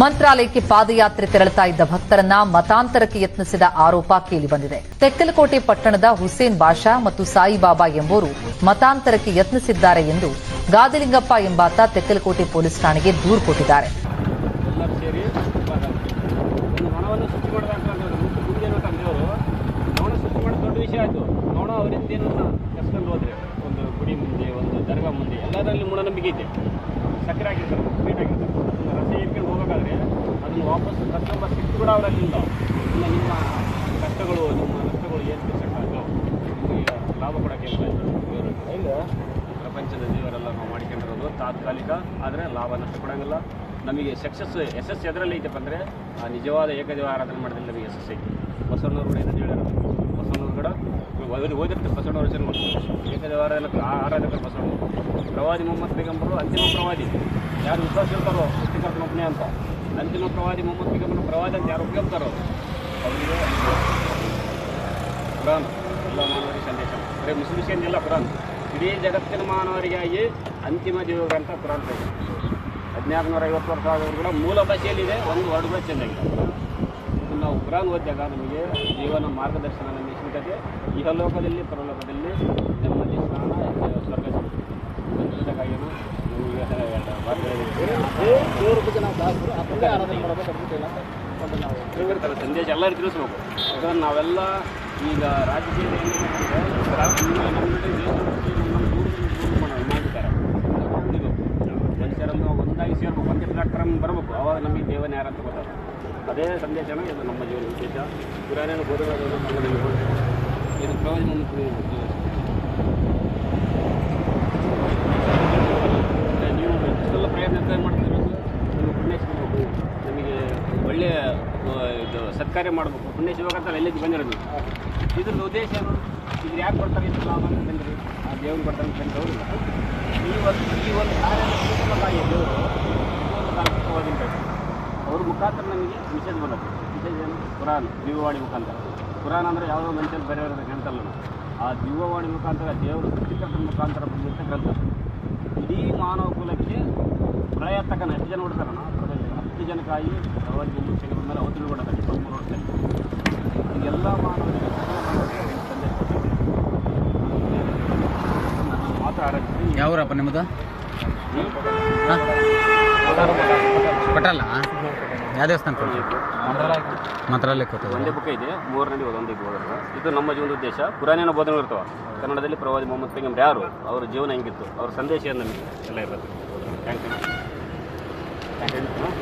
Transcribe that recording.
ಮಂತ್ರಾಲಯಕ್ಕೆ ಪಾದಯಾತ್ರೆ ತೆರಳುತ್ತಾ ಇದ್ದ ಭಕ್ತರನ್ನ ಮತಾಂತರಕ್ಕೆ ಯತ್ನಿಸಿದ ಆರೋಪ ಕೇಳಿಬಂದಿದೆ ತೆಕ್ಕಲಕೋಟೆ ಪಟ್ಟಣದ ಹುಸೇನ್ ಬಾಷಾ ಮತ್ತು ಸಾಯಿಬಾಬಾ ಎಂಬುವರು ಮತಾಂತರಕ್ಕೆ ಯತ್ನಿಸಿದ್ದಾರೆ ಎಂದು ಗಾದಿಲಿಂಗಪ್ಪ ಎಂಬಾತ ತೆಕ್ಕಲಕೋಟೆ ಪೊಲೀಸ್ ಠಾಣೆಗೆ ದೂರು ಕೊಟ್ಟಿದ್ದಾರೆ. ಒಂದು ಗುಡಿ ಒಂದು ಸಕ್ಕರೆ ಸ್ವೀಟ್ ರಸೆ ವಾಪಸ್ ಕಸ್ಟಮರ್ ಸಿಟ್ಟು ಕೂಡ ಅವರಲ್ಲಿಂದ. ಇಲ್ಲ ನಿಮ್ಮ ಕಷ್ಟಗಳು ನಿಮ್ಮ ನಷ್ಟಗಳು ಏನು ಬಿಡ್ಸಕ್ಕಾಗಲ್ಲ ನಿಮಗೆ ಲಾಭ ಕೊಡೋಕ್ಕೆ ಇಲ್ಲ. ಪ್ರಪಂಚದ ದೇವರೆಲ್ಲ ನಾವು ಮಾಡಿಕೊಂಡಿರೋದು ತಾತ್ಕಾಲಿಕ ಆದರೆ ಲಾಭ ನಷ್ಟ ಕೊಡೋಂಗಿಲ್ಲ. ನಮಗೆ ಸಕ್ಸಸ್ ಯಶಸ್ಸು ಎದರಲ್ಲಿ ಐತಪ್ಪ ಅಂದರೆ ಆ ನಿಜವಾದ ಏಕದೇವ ಆರಾಧನೆ ಮಾಡಿದ್ರೆ ನಮಗೆ ಯಶಸ್ಸು ಐತಿ. ಬಸವಣ್ಣವ್ರು ಕೂಡ ಏನಂತ ಹೇಳ್ಯಾರ ಬಸವಣ್ಣವ್ರು ಕೂಡ ಓದಿ ಓದಿರ್ತಾರೆ ಬಸವಣ್ಣವ್ರ ವಚನ ಏಕದೇವ ಆರಾಧನೆ ಆರಾಧಕ ಬಸವಣ್ಣ ಪ್ರವಾದಿ ಮೊಹಮ್ಮದ್ ಬೇಗಂಬರು ಅಂತಿಮ ಪ್ರವಾದಿ. ಯಾರು ವಿಶ್ವಾಸ ಇರ್ತಾರೋ ಸೃಷ್ಟಿಕರ್ತನೊಬ್ಬನೇ ಅಂತ. ಅಂತಿಮ ಪ್ರವಾದಿ ಮೊಹಮ್ಮದ್ ಬೇಗಂಬರು ಪ್ರವಾದಿ ಅಂತ ಯಾರು ಒಪ್ಪಿರ್ತಾರೋ ಅವರಿಗೆ ಕುರಾನ್ ಎಲ್ಲ ಮಾನವರಿಗೆ ಸಂದೇಶ. ಬರೀ ಮುಸ್ಲಿಮ್ಸ್ ಎಲ್ಲ ಕುರಾನ್. ಇಡೀ ಜಗತ್ತಿನ ಮಾನವರಿಗಾಗಿ ಅಂತಿಮ ಅಂತ ಕುರಾನ್ ಇದೆ ಹದಿನಾರು ನೂರ ಐವತ್ತು ವರ್ಷ ಆದವರು ಕೂಡ ಮೂಲ ಭಾಷೆಯಲ್ಲಿದೆ, ಒಂದು ವರ್ಡ್ ಕೂಡ ಇದು ನಾವು ಕುರಾನ್ ಓದಿದಾಗ ನಮಗೆ ಜೀವನ ಮಾರ್ಗದರ್ಶನ ನಮಗೆ ಸಿಗ್ತದೆ. ಇಹಲೋಕದಲ್ಲಿ, ಪರಲೋಕದಲ್ಲಿ ನಮ್ಮ ಸ್ನಾನ ಸ್ವರ್ಗ ಸಂತೋಷಕ್ಕಾಗಿಯೂ ದೇವ್ರ ಬಗ್ಗೆ ನಾವು ದಾಸರು ಅದನ್ನೇ ಆರಾಧನೆ ಮಾಡೋದು ತಪ್ಪಿಲ್ಲ ಅಂತ ನಾವು ಸಂದೇಶ ಎಲ್ಲರೂ ತಿಳಿಸ್ಬೇಕು ಯಾಕಂದ್ರೆ ನಾವೆಲ್ಲ ಈಗ ರಾಜಕೀಯದ ಮನುಷ್ಯರನ್ನು ಒಂದಾಗಿ ಸೇರ್ಬೇಕು, ಒಂದೇ ಪ್ಲಾಟ್ಫಾರ್ಮ್ ಬರಬೇಕು. ಅವಾಗ ನಮಗೆ ದೇವನ ಯಾರಂತ ಗೊತ್ತಾಗ ಅದೇ ಸಂದೇಶನ ಇದು ನಮ್ಮ ಜೀವನ ಪುರಾಣನ ಬೋಧನೆಗಳನ್ನು ನಮ್ಮಲ್ಲಿ ಇದು ಪ್ರವಾದಿ ಮೊಹಮ್ಮದ್ ನೀವು ಇಷ್ಟೆಲ್ಲ ಪ್ರಯತ್ನ ಮಾಡ್ತಿರೋದು ನಿಮ್ಮ ಪುಣ್ಯ ಸಿಗಬೇಕು ನಮಗೆ ಒಳ್ಳೆಯ ಆ, ಇದು ಸತ್ಕಾರ್ಯ ಮಾಡಬೇಕು. ಪುಣ್ಯ ಸಿಗಬೇಕಂತ ಎಲ್ಲಿಗೆ ಬಂದಿರೋದು? ಇದ್ರ ಉದ್ದೇಶ ಏನು? ಇದ್ರ ಯಾಕೆ ಕೊಡ್ತಾರೆ ಇಷ್ಟು ಲಾಭ ಅಂತ ಬಂದ್ರಿ ಆ ದೇವ್ರು ಕೊಡ್ತಾರೆ ಅಂತ ಅವರು ಈ ಒಂದು ಈ ಒಂದು ಕಾರ್ಯ ದೇವರು ಇದು ಅವ್ರ ಮುಖಾಂತರ ನಮಗೆ ಮೆಸೇಜ್ ಬರುತ್ತೆ ಮೆಸೇಜ್ ಏನು? ಕುರಾನ್ ದಿವ್ಯವಾಣಿ ಮುಖಾಂತರ. ಕುರಾನ್ ಅಂದರೆ ಯಾವುದೋ ಮನುಷ್ಯನ ಬರೆಯೋರ ಗ್ರಂಥಲ್ಲ ಆ ದಿವ್ಯವಾಣಿ ಮುಖಾಂತರ ದೇವರು ಸೃಷ್ಟಿಕರ್ತನ ಮುಖಾಂತರ ಬಂದಿರ್ತಕ್ಕಂಥ ಇಡೀ ಮಾನವ ಕುಲಕ್ಕೆ ಪ್ರಳಯ ತಕ್ಕನ ಎಷ್ಟು ಜನ ಹತ್ತು ಜನಕ್ಕಾಗಿ ಪ್ರವಾದಿ ಮುಂಚೆಗೆ ಮೇಲೆ ಅವತ್ತು ಬಿಡ್ತಾರೆ ಇಪ್ಪತ್ತ್ಮೂರು ವರ್ಷದಲ್ಲಿ ಈಗೆಲ್ಲ ಮಾನವರಿಗೆ ಯಾವೂರಪ್ಪ ನಿಮ್ಮದು? ಪಟಲ್ಲ ಯಾವ ದೇವಸ್ಥಾನ ಮಂತ್ರಾಲಯ ಒಂದೇ ಬುಕ್ ಇದೆ ಮೂರನೇ ಒಂದೇ ಓದಿದ್ರೆ ಇದು ನಮ್ಮ ಜೀವನದ ಉದ್ದೇಶ. ಪುರಾಣಿನ ಬೋಧನೆ ಇರ್ತವೆ. ಕನ್ನಡದಲ್ಲಿ ಪ್ರವಾದಿ ಮೊಹಮ್ಮದ್ ಪೈಗಂಬರ್ ಯಾರು? ಅವ್ರ ಜೀವನ ಹೆಂಗಿತ್ತು? ಅವ್ರ ಸಂದೇಶ ಏನು ನಮಗೆ? ಎಲ್ಲ ಇರುತ್ತೆ ಥ್ಯಾಂಕ್ ಯು ಥ್ಯಾಂಕ್ ಯು